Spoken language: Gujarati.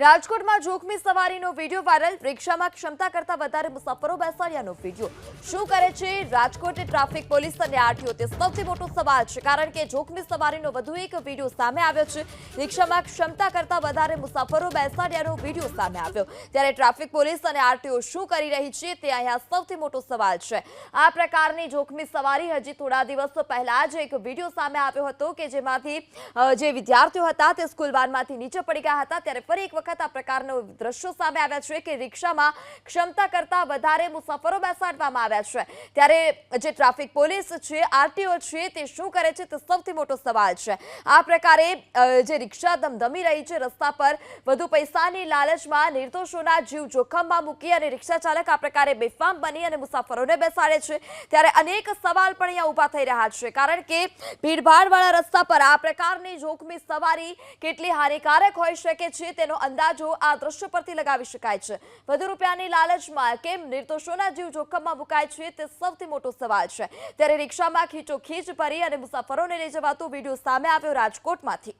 રાજકોટમાં જોખમી સવારીનો વીડિયો વાયરલ. રિક્ષામાં ક્ષમતા કરતા વધારે મુસાફરો બેસાડ્યાનો વીડિયો. શું કરે છે રાજકોટ ટ્રાફિક પોલીસ અને આરટીઓ? તે સૌથી મોટો સવાલ છે. કારણ કે જોખમી સવારીનો વધુ એક વીડિયો સામે આવ્યો છે. રિક્ષામાં ક્ષમતા કરતા વધારે મુસાફરો બેસાડ્યાનો વીડિયો સામે આવ્યો. ત્યારે ટ્રાફિક પોલીસ અને આરટીઓ શું કરી રહી છે તે અહીંયા સૌથી મોટો સવાલ છે. આ પ્રકારની જોખમી સવારી હજી થોડા દિવસો પહેલા જ એક વીડિયો સામે આવ્યો હતો કે જેમાંથી જે વિદ્યાર્થીઓ હતા તે સ્કૂલ વાનમાંથી નીચે પડી ગયા હતા. ત્યારે ફરી એક વખત આ પ્રકારના દ્રશ્યો સામે આવ્યા છે કે રિક્ષામાં ક્ષમતા કરતા વધારે મુસાફરો બેસાડવામાં આવ્યા છે. ત્યારે જે ટ્રાફિક પોલીસ છે, આરટીઓ છે, તે શું કરે છે તે સૌથી મોટો સવાલ છે. આ પ્રકારે જે રિક્ષા ધમધમી રહી છે રસ્તા પર, વધુ પૈસાની લાલચમાં નિર્દોષોના જીવ જોખમમાં મૂકી અને રિક્ષા ચાલક આ પ્રકારે બેફામ બની અને મુસાફરોને બેસાડે છે. ત્યારે અનેક સવાલ પણ અહીંયા ઊભા થઈ રહ્યા છે. કારણ કે ભીડભાડવાળા રસ્તા પર આ પ્રકારની જોખમી સવારી કેટલી હાનિકારક હોઈ શકે છે તેનો અંદાજો આ દ્રશ્ય પરથી લગાવી શકાય છે. વધુ રૂપિયાની લાલચમાં કેમ નિર્દોષોના જીવ જોખમમાં મુકાય છે તે સૌથી મોટો સવાલ છે. ત્યારે રિક્ષામાં ખીચોખીચ ભરી અને મુસાફરોને લઈ જવાતો વીડિયો સામે આવ્યો રાજકોટમાંથી.